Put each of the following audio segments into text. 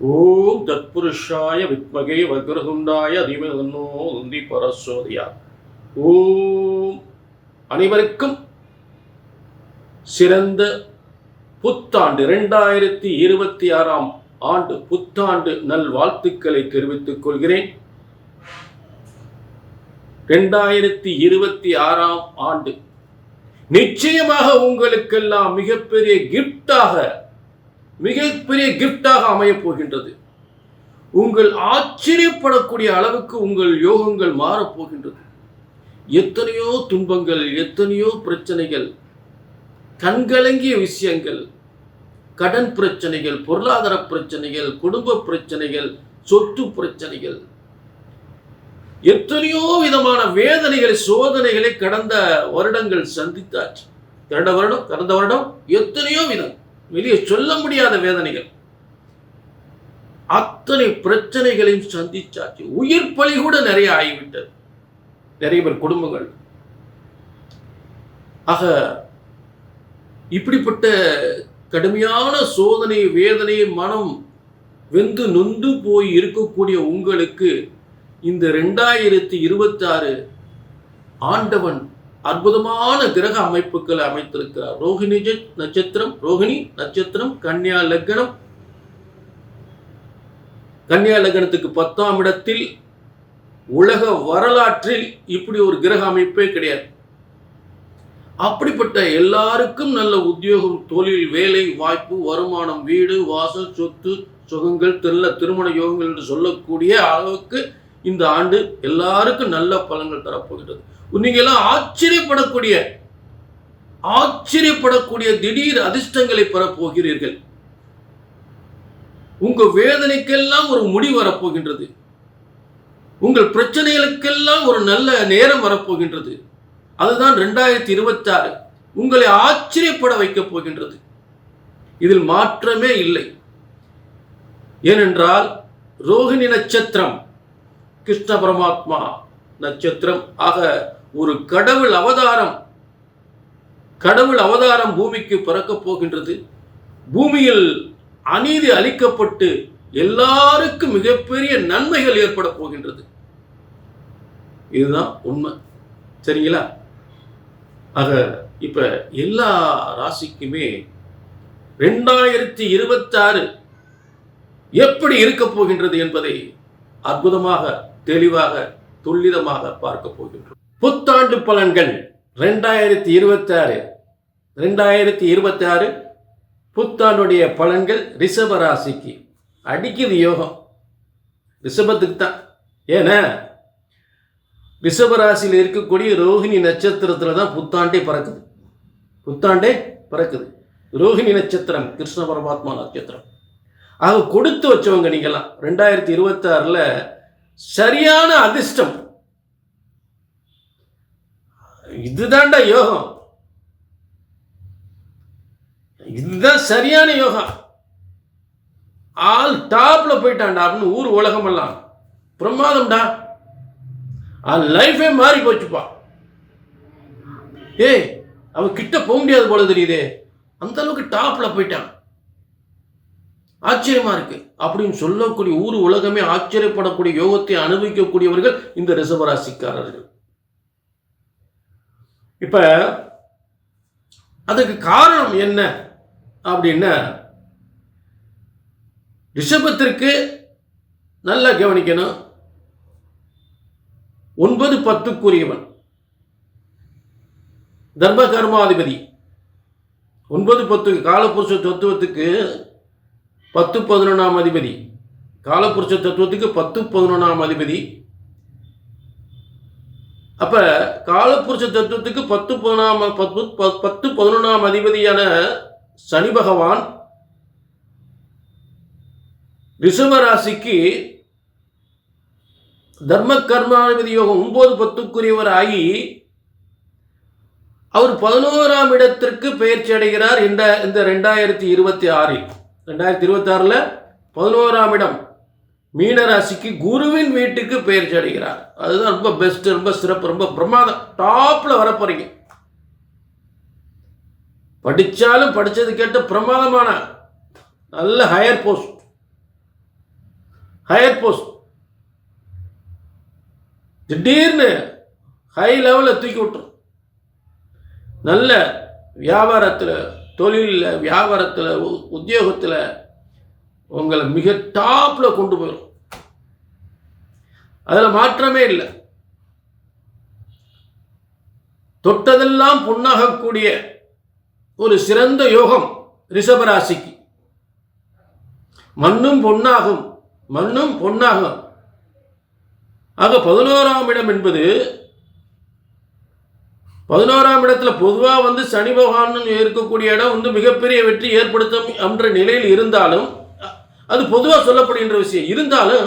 ஓம் தத்புருஷாய வித்மகே வக்ரதுண்டாய அதிமதன்னோ உந்தி பரசோதியா. ஓம். அனைவருக்கும் சிறந்த புத்தாண்டு இரண்டாயிரத்தி இருபத்தி ஆறாம் ஆண்டு புத்தாண்டு நல் வாழ்த்துக்களை தெரிவித்துக் கொள்கிறேன். இரண்டாயிரத்தி இருபத்தி ஆறாம் ஆண்டு நிச்சயமாக உங்களுக்கெல்லாம் மிகப்பெரிய கிஃப்டாக மிகப்பெரிய கிஃப்டாக அமையப் போகின்றது. உங்கள் ஆச்சரியப்படக்கூடிய அளவுக்கு உங்கள் யோகங்கள் மாறப் போகின்றது. எத்தனையோ துன்பங்கள் எத்தனையோ பிரச்சனைகள் கண்கலங்கிய விஷயங்கள் கடன் பிரச்சனைகள் பொருளாதார பிரச்சனைகள் குடும்ப பிரச்சனைகள் சொத்து பிரச்சனைகள். எத்தனையோ விதமான வேதனைகளை சோதனைகளை கடந்த வருடங்கள் சந்தித்தாச்சு. கடந்த வருடம் கடந்த வருடம் எத்தனையோ விதம். வெளியே சொல்ல முடியாத வேதனைகள். அத்தனை பிரச்சனைகளையும் சந்திச்சாச்சு. உயிர் பலி கூட நிறைய ஆகிவிட்டது. நிறைய பேர் குடும்பங்கள். ஆக இப்படிப்பட்ட கடுமையான சோதனை வேதனை மனம் வெந்து நொந்து போய் இருக்கக்கூடிய உங்களுக்கு இந்த ரெண்டாயிரத்தி இருபத்தி ஆறு ஆண்டவன் அற்புதமான கிரக அமைப்புகளை அமைத்திருக்கிறார். ரோஹிணி நட்சத்திரம் ரோஹிணி நட்சத்திரம் கன்னியா லக்னம். கன்னியா லக்னத்துக்கு பத்தாம் இடத்தில் உலக வரலாற்றில் இப்படி ஒரு கிரக அமைப்பே கிடையாது. அப்படிப்பட்ட எல்லாருக்கும் நல்ல உத்தியோகம் தொழில் வேலை வாய்ப்பு வருமானம் வீடு வாசல் சொத்து சுகங்கள் நல்ல திருமண யோகங்கள் என்று சொல்லக்கூடிய அளவுக்கு இந்த ஆண்டு எல்லாருக்கும் நல்ல பலன்கள் தரப்போகிறது நீங்க எல்லாம் ஆச்சரியப்படக்கூடிய ஆச்சரியப்படக்கூடிய திடீர் அதிர்ஷ்டங்களை பெறப்போகிறீர்கள். உங்க வேதனைக்கெல்லாம் ஒரு முடி வரப்போகின்றது. உங்கள் பிரச்சனைகளுக்கெல்லாம் ஒரு நல்ல நேரம் வரப்போகின்றது. அதுதான் ரெண்டாயிரத்தி இருபத்தாறு. உங்களை ஆச்சரியப்பட வைக்கப் போகின்றது. இதில் மாற்றமே இல்லை. ஏனென்றால் ரோஹிணி நட்சத்திரம் கிருஷ்ண பரமாத்மா நட்சத்திரம் ஆக ஒரு கடவுள் அவதாரம் கடவுள் அவதாரம் பூமிக்கு பிறக்கப் போகின்றது. பூமியில் அநீதி அளிக்கப்பட்டு எல்லாருக்கும் மிகப்பெரிய நன்மைகள் ஏற்பட போகின்றது. இதுதான் உண்மை. சரிங்களா? ஆக இப்ப எல்லா ராசிக்குமே ரெண்டாயிரத்தி இருபத்தாறு எப்படி இருக்க போகின்றது என்பதை அற்புதமாக தெளிவாக துல்லிதமாக பார்க்க போகின்றோம். புத்தாண்டு பலன்கள் ரெண்டாயிரத்தி இருபத்தி ஆறு ரெண்டாயிரத்தி இருபத்தி ஆறு புத்தாண்டுடைய பலன்கள் ரிஷப ராசிக்கு. அடிக்குது யோகம். ரிஷபத்துக்கு தான். ஏன்னா ரிஷப ராசியில் இருக்கக்கூடிய ரோஹிணி நட்சத்திரத்தில் தான் புத்தாண்டே பறக்குது. புத்தாண்டே பறக்குது. ரோஹிணி நட்சத்திரம் கிருஷ்ண பரமாத்மா நட்சத்திரம். ஆக கொடுத்து வச்சவங்க நீங்களாம் ரெண்டாயிரத்தி இருபத்தாறில் சரியான அதிர்ஷ்டம். இதுதான்டா யோகம். இதுதான் சரியான யோகம். ஆள் டாப்ல போயிட்டான்டா அப்படின்னு ஊர் உலகமெல்லாம். பிரமாதம்டா. ஆள் லைஃபே மாறி போச்சுப்பா. ஏய் அவன் கிட்ட போக முடியாது போல தெரியுதே. அந்த அளவுக்கு டாப்ல போயிட்டான். ஆச்சரியமா இருக்கு. அப்படின்னு சொல்லக்கூடிய ஊர் உலகமே ஆச்சரியப்படக்கூடிய யோகத்தை அனுபவிக்கக்கூடியவர்கள் இந்த ரிசவராசிக்காரர்கள் இப்ப அதுக்கு காரணம் என்ன அப்படின்னா ரிஷபத்திற்கு நல்லா கவனிக்கணும். ஒன்பது பத்துக்குரியவன். தர்ம கர்மாதிபதி. ஒன்பது பத்து காலபுருஷ தத்துவத்துக்கு பத்து பதினொன்றாம் அதிபதி. காலப்புருஷ தத்துவத்துக்கு பத்து பதினொன்றாம் அதிபதி. அப்போ காலப்புருஷ தத்துவத்துக்கு பத்து பதினாம் பத்து ப- பத்து பதினொன்றாம் அதிபதியான சனி பகவான் ரிஷப தர்ம கர்மாதிபதி யோகம் ஒன்பது பத்துக்குரியவர் ஆகி அவர் பதினோராம் இடத்திற்கு பெயர்ச்சி அடைகிறார் இந்த இந்த ரெண்டாயிரத்தி இருபத்தி ஆறில். ரெண்டாயிரத்தி இருபத்தாறில் பதினோராம் இடம் மீனராசிக்கு குருவின் வீட்டுக்கு பெயர்ச்சி அடைகிறார். அதுதான் ரொம்ப பெஸ்ட் ரொம்ப சிறப்பு ரொம்ப பிரமாதம். டாப்பில் வர போகிறீங்க படித்தாலும் படித்தது கேட்ட பிரமாதமான நல்ல ஹையர் போஸ்ட் ஹையர் போஸ்ட் திடீர்னு ஹை லெவலில் தூக்கி விட்டுரும். நல்ல வியாபாரத்தில் தொழிலில் வியாபாரத்தில் உத்தியோகத்தில் உங்களை மிக டாப்பில் கொண்டு போயிடும் அதில் மாற்றமே இல்லை. தொட்டதெல்லாம் பொன்னாகக்கூடிய ஒரு சிறந்த யோகம் ரிஷபராசிக்கு. மண்ணும் பொன்னாகும் மண்ணும் பொன்னாகும். ஆக பதினோராம் இடம் என்பது பதினோராம் இடத்துல பொதுவாக வந்து சனி பகவான் இருக்கக்கூடிய இடம் வந்து மிகப்பெரிய வெற்றி ஏற்படுத்தும் என்ற நிலையில் இருந்தாலும் அது பொதுவாக சொல்லப்படுகின்ற விஷயம். இருந்தாலும்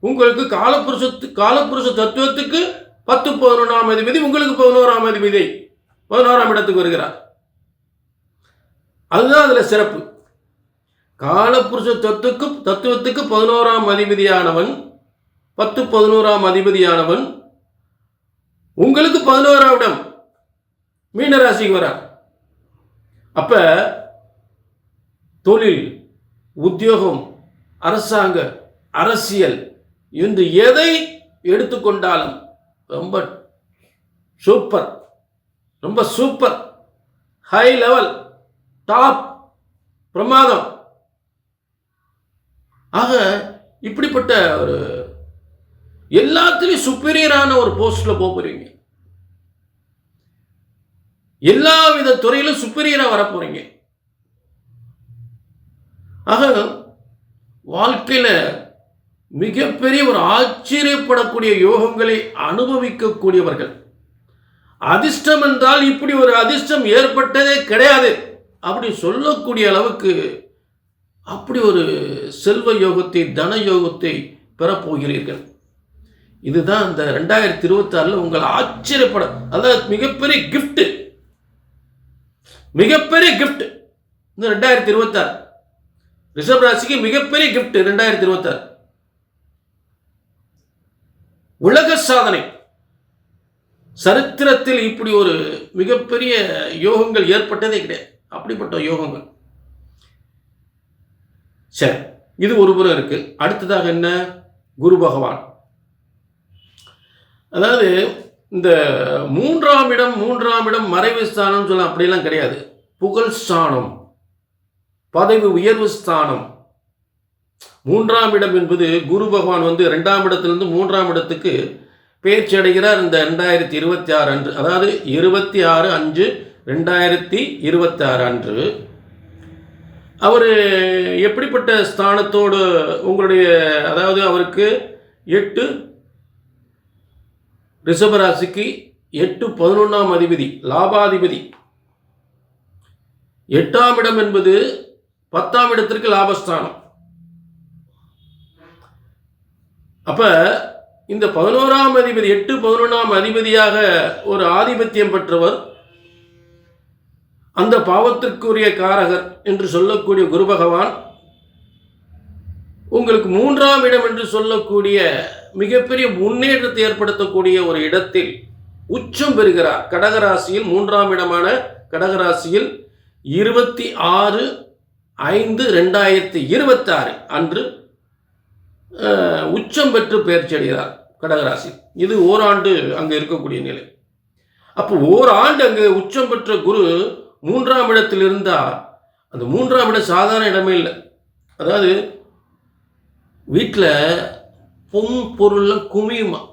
உங்களுக்கு காலப்புருஷத்து காலப்புருஷ தத்துவத்துக்கு பத்து பதினொன்றாம் அதிபதி உங்களுக்கு பதினோராம் அதிபதி பதினோராம் இடத்துக்கு வருகிறார். அதுதான் அதில் சிறப்பு. காலப்புருஷ தத்துக்கு தத்துவத்துக்கு பதினோராம் அதிபதியானவன் பத்து பதினோராம் அதிபதியானவன் உங்களுக்கு பதினோராம் இடம். மீனராசிக்கு வரார். அப்ப தொழில் உத்தியோகம் அரசாங்க அரசியல் என்று எதை எடுத்துக்கொண்டாலும் ரொம்ப சூப்பர் ரொம்ப சூப்பர் ஹை லெவல் டாப் பிரமாதம். ஆக இப்படிப்பட்ட ஒரு எல்லாத்துலேயும் சுப்பீரியரான ஒரு போஸ்டில் போக போகிறீங்க எல்லா வித துறையிலும் சுப்பீரியராக வரப்போறீங்க. போகிறீங்க ஆக வாழ்க்கையில் மிகப்பெரிய ஒரு ஆச்சரியப்படக்கூடிய யோகங்களை அனுபவிக்கக்கூடியவர்கள். அதிர்ஷ்டம் என்றால் இப்படி ஒரு அதிர்ஷ்டம் ஏற்பட்டதே கிடையாது அப்படி சொல்லக்கூடிய அளவுக்கு அப்படி ஒரு செல்வ யோகத்தை தன யோகத்தை பெறப்போகிறீர்கள். இதுதான் இந்த ரெண்டாயிரத்தி இருபத்தாறில் உங்களை ஆச்சரியப்பட அதாவது மிகப்பெரிய கிஃப்ட்டு மிகப்பெரிய கிஃப்ட் இந்த ரெண்டாயிரத்தி இருபத்தாறு. ரிஷப் ராசிக்கு மிகப்பெரிய கிஃப்ட் ரெண்டாயிரத்தி இருபத்தாறு. உலக சாதனை. சரித்திரத்தில் இப்படி ஒரு மிகப்பெரிய யோகங்கள் ஏற்பட்டதே கிடையாது. அப்படிப்பட்ட யோகங்கள். சரி இது ஒரு புறம் இருக்கு. அடுத்ததாக என்ன? குரு பகவான். அதாவது இந்த மூன்றாம் இடம் மூன்றாம் இடம் மறைவு ஸ்தானம் சொல்ல அப்படிலாம் கிடையாது. புகழ் ஸ்தானம் பதவி உயர்வு ஸ்தானம். மூன்றாம் இடம் என்பது குரு பகவான் வந்து ரெண்டாம் இடத்திலிருந்து மூன்றாம் இடத்துக்கு பேச்சு அடைகிறார் இந்த ரெண்டாயிரத்தி இருபத்தி ஆறு அன்று. அதாவது இருபத்தி ஆறு அஞ்சு ரெண்டாயிரத்தி இருபத்தி ஆறு அன்று. அவர் எப்படிப்பட்ட ஸ்தானத்தோடு உங்களுடைய அதாவது அவருக்கு எட்டு ரிஷபராசிக்கு எட்டு பதினொன்றாம் அதிபதி லாபாதிபதி. எட்டாம் இடம் என்பது பத்தாம் இடத்திற்கு லாபஸ்தானம். அப்ப இந்த பதினோராம் அதிபதி எட்டு பதினொன்றாம் அதிபதியாக ஒரு ஆதிபத்தியம் பெற்றவர் அந்த பாவத்திற்குரிய காரகர் என்று சொல்லக்கூடிய குரு பகவான் உங்களுக்கு மூன்றாம் இடம் என்று சொல்லக்கூடிய மிகப்பெரிய முன்னேற்றத்தை ஏற்படுத்தக்கூடிய ஒரு இடத்தில் உச்சம் பெறுகிறார். கடகராசியில் மூன்றாம் இடமான கடகராசியில் இருபத்தி ஆறு ஐந்து ரெண்டாயிரத்தி இருபத்தாறு அன்று உச்சம் பெற்று பயிற்சி அடைகிறார் கடகராசி. இது ஓராண்டு அங்கே இருக்கக்கூடிய நிலை. அப்போ ஓராண்டு அங்கே உச்சம் பெற்ற குரு மூன்றாம் இடத்தில் இருந்தால் அந்த மூன்றாம் இடம் சாதாரண இடமே இல்லை. அதாவது வீட்டில் பொன் பொருள்லாம் குமியுமா.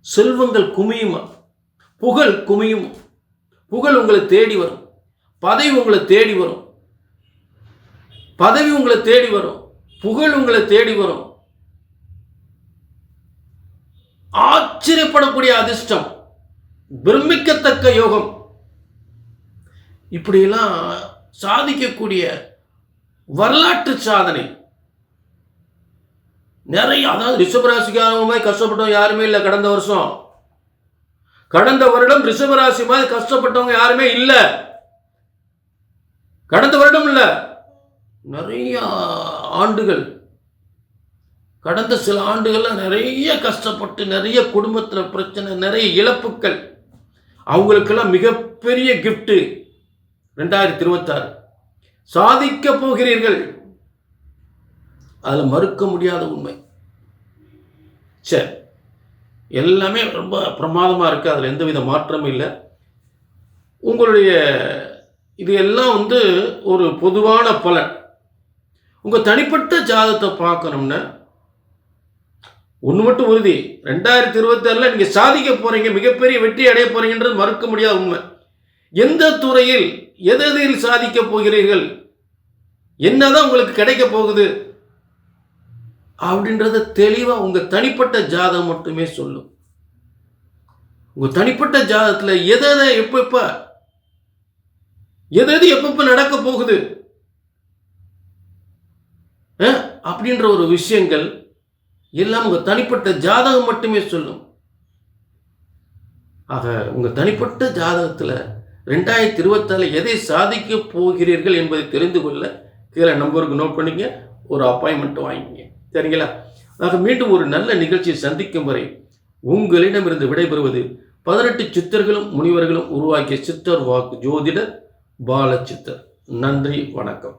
செல்வங்கள் குமியுமா. புகழ் குமியும். புகழ் உங்களை தேடி வரும். பதவி உங்களை தேடி வரும். பதவி உங்களை தேடி வரும். புகழ் உங்களை தேடி வரும். ஆச்சரியப்படக்கூடிய அதிர்ஷ்டம். பிரமிக்கத்தக்க யோகம். இப்படியெல்லாம் சாதிக்கக்கூடிய வரலாற்று சாதனை. நிறைய அதாவது ரிஷபராசிக்காரங்க மாதிரி கஷ்டப்பட்டவங்க யாருமே இல்லை கடந்த வருஷம். கடந்த வருடம் ரிஷபராசி மாதிரி கஷ்டப்பட்டவங்க யாருமே இல்லை. கடந்த வருடம் இல்லை. நிறைய ஆண்டுகள். கடந்த சில ஆண்டுகளில் நிறைய கஷ்டப்பட்டு நிறைய குடும்பத்தில் பிரச்சனை நிறைய இழப்புக்கள் அவங்களுக்கெல்லாம் மிகப்பெரிய கிஃப்ட்டு ரெண்டாயிரத்தி இருபத்தாறு. சாதிக்க போகிறீர்கள். அதில் மறுக்க முடியாத உண்மை. சரி எல்லாமே ரொம்ப பிரமாதமாக இருக்குது அதில் எந்த வித மாற்றமும் இல்லை. உங்களுடைய இது எல்லாம் வந்து ஒரு பொதுவான பலன். உங்கள் தனிப்பட்ட ஜாதகத்தை பார்க்கணும்னா ஒன்று மட்டும் உறுதி. ரெண்டாயிரத்தி இருபத்தாறில் நீங்கள் சாதிக்க போகிறீங்க மிகப்பெரிய வெற்றி அடைய போகிறீங்கன்றது மறுக்க முடியாத உண்மை. எந்த துறையில் எதில் சாதிக்க போகிறீர்கள்? என்னதான் உங்களுக்கு கிடைக்க போகுது? அப்படின்றத தெளிவாக உங்கள் தனிப்பட்ட ஜாதகம் மட்டுமே சொல்லும். உங்கள் தனிப்பட்ட ஜாதகத்தில் எதை எதை எப்போ எப்போ எது எது எப்பப்போ நடக்க போகுது? அப்படின்ற ஒரு விஷயங்கள் எல்லாம் உங்கள் தனிப்பட்ட ஜாதகம் மட்டுமே சொல்லும். ஆக உங்கள் தனிப்பட்ட ஜாதகத்தில் ரெண்டாயிரத்தி இருபத்தாறு எதை சாதிக்க போகிறீர்கள் என்பதை தெரிந்து கொள்ள கீழே நம்பருக்கு நோட் பண்ணிங்க ஒரு அப்பாயின்மெண்ட் வாங்கிங்க சரிங்களா ஆக மீண்டும் ஒரு நல்ல நிகழ்ச்சியை சந்திக்கும் வரை உங்களிடமிருந்து விடைபெறுவது பதினெட்டு சித்தர்களும் முனிவர்களும் உருவாக்கிய சித்தர் வாக்கு ஜோதிடர் பாலச்சித்தர். நன்றி வணக்கம்.